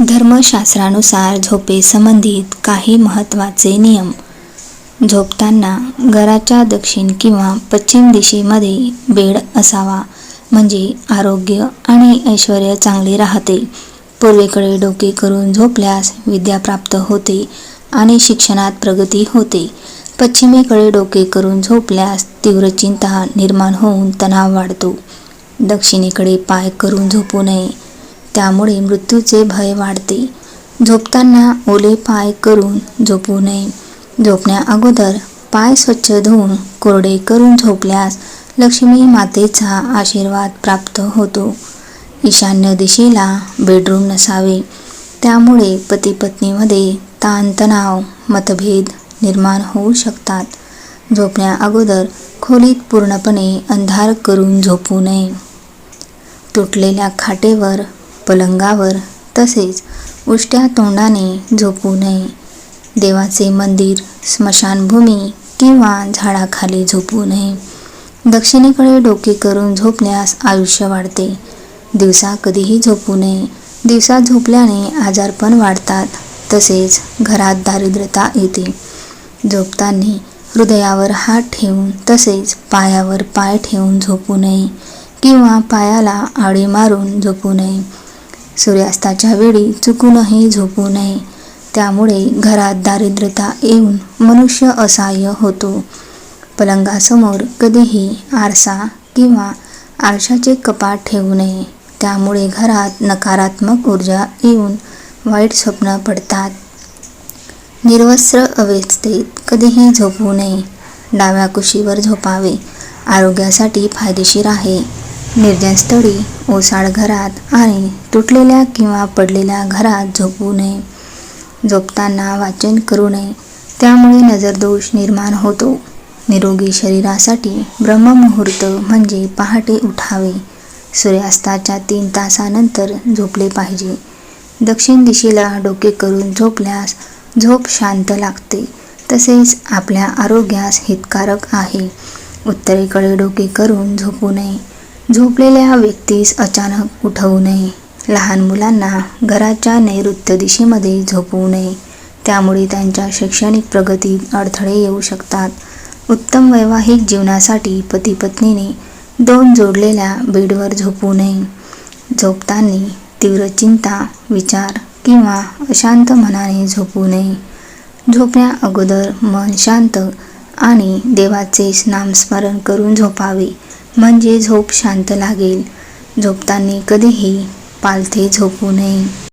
धर्मशास्त्रानुसार झोपेसंबंधित काही महत्त्वाचे नियम. झोपताना घराच्या दक्षिण किंवा पश्चिम दिशेमध्ये बेड असावा म्हणजे आरोग्य आणि ऐश्वर्य चांगले राहते. पूर्वेकडे डोके करून झोपल्यास विद्या प्राप्त होते आणि शिक्षणात प्रगती होते. पश्चिमेकडे डोके करून झोपल्यास तीव्र चिंता निर्माण होऊन तणाव वाढतो. दक्षिणेकडे पाय करून झोपू नये. त्यामुळे मृत्यूचे भय वाढते. झोपताना ओले पाय करून झोपू नये. झोपण्या अगोदर पाय स्वच्छ धुवून कोरडे करून झोपल्यास लक्ष्मी मातेचा आशीर्वाद प्राप्त होतो. ईशान्य दिशेला बेडरूम नसावे. त्यामुळे पती पत्नीमध्ये ताणतणाव मतभेद निर्माण होऊ शकतात. झोपण्या अगोदर खोलीत पूर्णपणे अंधार करून झोपू नये. तुटलेल्या खाटेवर पलंगावर तसेच उष्ट्या तोंडाने झोपू नये. देवाचे मंदिर स्मशानभूमी किंवा झाडाखाली झोपू नये. दक्षिणेकडे डोके करून झोपण्यास आयुष्य वाढते. दिवसा कधीही झोपू नये. दिवसा झोपल्याने आजारपण वाढतात तसेच घरात दारिद्र्यता येते. झोपताना हृदयावर हात ठेवून तसेच पायावर पाय ठेवून झोपू नये किंवा पायाला आडी मारून झोपू नये. सूर्यास्ताच्या वेळी चुकूनही झोपू नये. त्यामुळे घरात दारिद्रता येऊन मनुष्य असहाय्य होतो. पलंगासमोर कधीही आरसा किंवा आरशाचे कपाट ठेवू नये. त्यामुळे घरात नकारात्मक ऊर्जा येऊन वाईट स्वप्न पडतात. निर्वस्त्र अवस्थेत कधीही झोपू नये. डाव्या कुशीवर झोपावे आरोग्यासाठी फायदेशीर आहे. निर्जनस्थळी ओसाड घरात आणि तुटलेल्या किंवा पडलेल्या घरात झोपू नये. झोपताना वाचन करू नये. त्यामुळे नजरदोष निर्माण होतो. निरोगी शरीरासाठी ब्रह्ममुहूर्त म्हणजे पहाटे उठावे. सूर्यास्ताच्या तीन तासानंतर झोपले पाहिजे. दक्षिण दिशेला डोके करून झोपल्यास झोप शांत लागते. तसेच आपल्या आरोग्यास हितकारक आहे. उत्तरेकडे डोके करून झोपू नये. झोपलेल्या व्यक्तीस अचानक उठवू नये. लहान मुलांना घराच्या नैऋत्य दिशेमध्ये झोपवू नये. त्यामुळे त्यांच्या शैक्षणिक प्रगतीत अडथळे येऊ शकतात. उत्तम वैवाहिक जीवनासाठी पती पत्नीने दोन जोडलेल्या बेडवर झोपू नये. झोपताना तीव्र चिंता विचार किंवा अशांत मनाने झोपू नये. झोपण्या अगोदर मन शांत आणि देवाचे नामस्मरण करून झोपावे. म्हणजे झोप शांत लागेल. झोपताना कधीही पालथे झोपू नये.